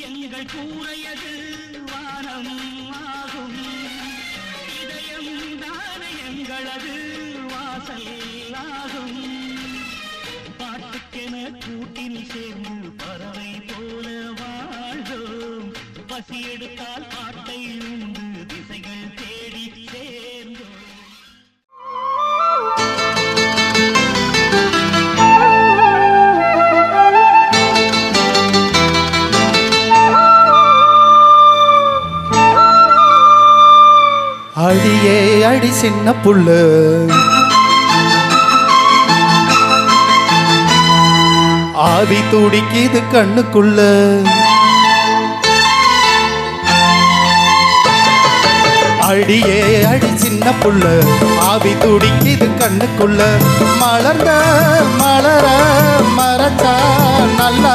எங்கள் கூறையது வானம் ஆகும் இதயம் தான எங்களது வாசல் ஆகும் பாட்டுக்கென கூட்டில் சேர்ந்து பறவை போல வாழ்ந்தோம். பசி எடுத்தால் பாட்டை எழுதியே அடி சின்ன புள்ள ஆவி துடிக்கிது கண்ணுக்குள்ள. அடியே அடி சின்ன புள்ள ஆவி துடிக்கிது கண்ணுக்குள்ள. மலர்ந்த மலர மரச்சா நல்லா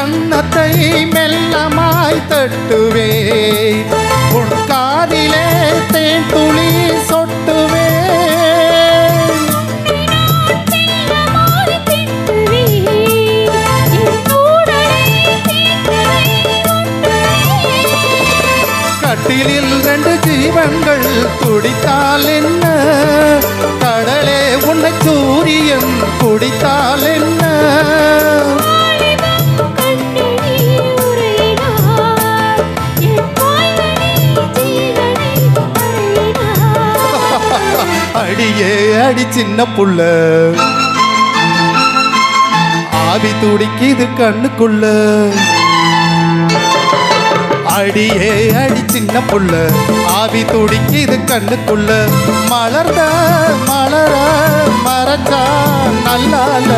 கன்னத்தை மெல்லமாய் தட்டுவே. உன் காதிலே தேன் துளி சொட்டுவே. கட்டிலில் ரெண்டு ஜீவன்கள் துடித்தால் என்ன? கடலே உன்னை சூரியன் குடித்தால் என்ன? அடி சின்ன புள்ள. ஆவி துடிக்குது கண்ணுக்குள்ள. அடியே அடி சின்ன புள்ள. ஆவி துடிக்குது கண்ணுக்குள்ள. மலர்ந்த மலர மரச்சா நல்லால.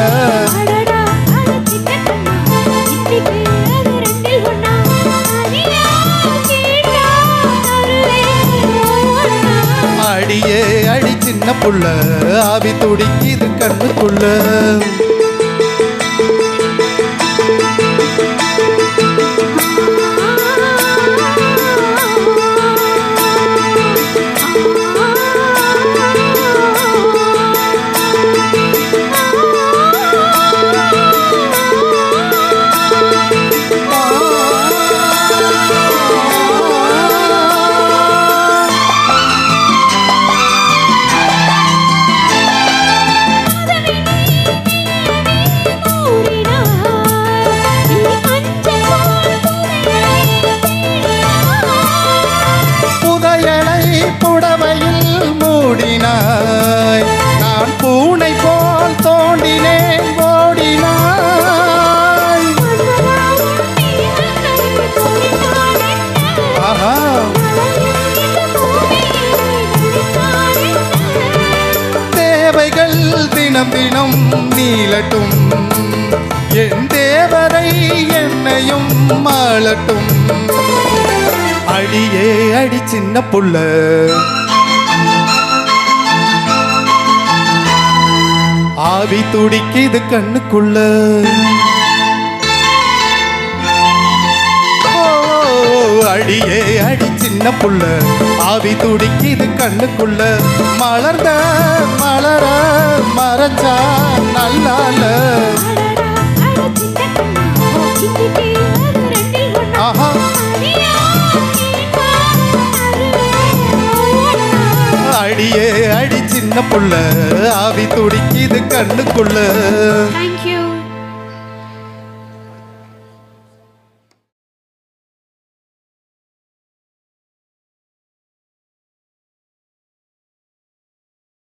புள்ள ஆவி துடிக்குது கண்ணுக்குள்ள. தேவைகள் தினம் தினம் நீளட்டும். என் தேவரை என்னையும் மாளட்டும். அடியே அடி சின்ன புள்ள. ஆவி துடிக்குது கண்ணுக்குள்ள. அடியே அடி சின்ன புள்ள. ஆவி துடிக்குது கண்ணுக்குள்ள. மலர்ந்த அரைச்சா நல்லால. ஆஹா. அடியே அடி சின்ன புள்ள. ஆவி துடிக்குது கண்ணுக்குள்ள.